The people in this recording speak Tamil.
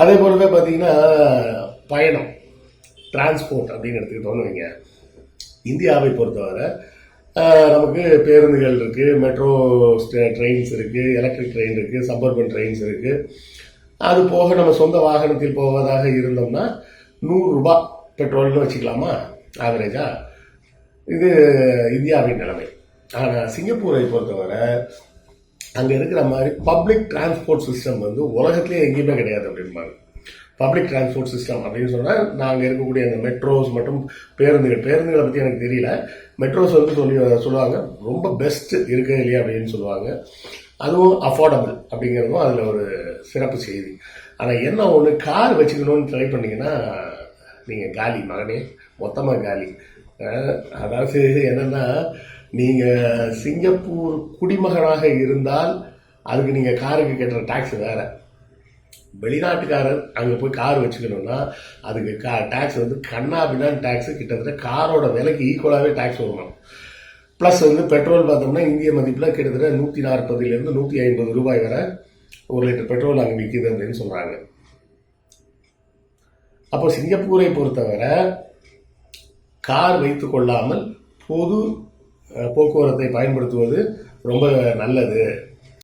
அதே போலவே பார்த்தீங்கன்னா பயணம் டிரான்ஸ்போர்ட் அப்படின்னு எடுத்துக்கிட்டோன்னு வைங்க. இந்தியாவை பொறுத்தவரை நமக்கு பேருந்துகள் இருக்குது மெட்ரோ ட்ரெயின்ஸ் இருக்குது எலக்ட்ரிக் ட்ரெயின் இருக்குது சப்பர்பன் ட்ரெயின்ஸ் இருக்குது அது போக நம்ம சொந்த வாகனத்தில் போவதாக இருந்தோம்னா நூறுரூபா பெட்ரோல்னு வச்சுக்கலாமா? ஆவரேஜாக இது இந்தியாவின் நிலைமை. ஆனால் சிங்கப்பூரை பொறுத்தவரை அங்கே இருக்கிற மாதிரி பப்ளிக் டிரான்ஸ்போர்ட் சிஸ்டம் வந்து உலகத்துலேயே எங்கேயுமே கிடையாது அப்படிம்பாங்க. பப்ளிக் டிரான்ஸ்போர்ட் சிஸ்டம் அப்படின்னு சொன்னால் நாங்கள் இருக்கக்கூடிய அந்த மெட்ரோஸ் மற்றும் பேருந்துகள் பேருந்துகளை பற்றி எனக்கு தெரியல. மெட்ரோஸ் வந்து சொல்லி சொல்லுவாங்க ரொம்ப பெஸ்ட் இருக்கு இல்லையா அப்படின்னு சொல்லுவாங்க. அதுவும் அஃபோர்டபுள் அப்படிங்கிறதும் அதில் ஒரு சிறப்பு செய்தி. ஆனால் என்ன ஒன்று கார் வச்சுக்கணும்னு ட்ரை பண்ணிங்கன்னா நீங்கள் காலி மகனே மொத்தமாக காலி. அதாவது என்னென்னா நீங்கள் சிங்கப்பூர் குடிமகனாக இருந்தால் அதுக்கு நீங்கள் காருக்கு கட்டுற டேக்ஸ் வேறு. வெளிநாட்டுக்காரர் அங்கே போய் கார் வச்சுக்கணும்னா அதுக்கு கா டேக்ஸ் வந்து கண்ணா பின்னான் டேக்ஸ் கிட்டத்தட்ட காரோட விலைக்கு ஈக்குவலாகவே டேக்ஸ் வரணும் ப்ளஸ் வந்து பெட்ரோல் பார்த்தோம்னா இந்திய மதிப்பில் கிட்டத்தட்ட நூற்றி நாற்பதுலேருந்து நூற்றி ஐம்பது ரூபாய் வரை ஒரு லிட்டர் பெட்ரோல் அங்கே விற்கிது அப்படின்னு சொல்கிறாங்க அப்போ சிங்கப்பூரை பொறுத்தவரை கார் வைத்து கொள்ளாமல் பொது போக்குவரத்தை பயன்படுத்துவது ரொம்ப நல்லது.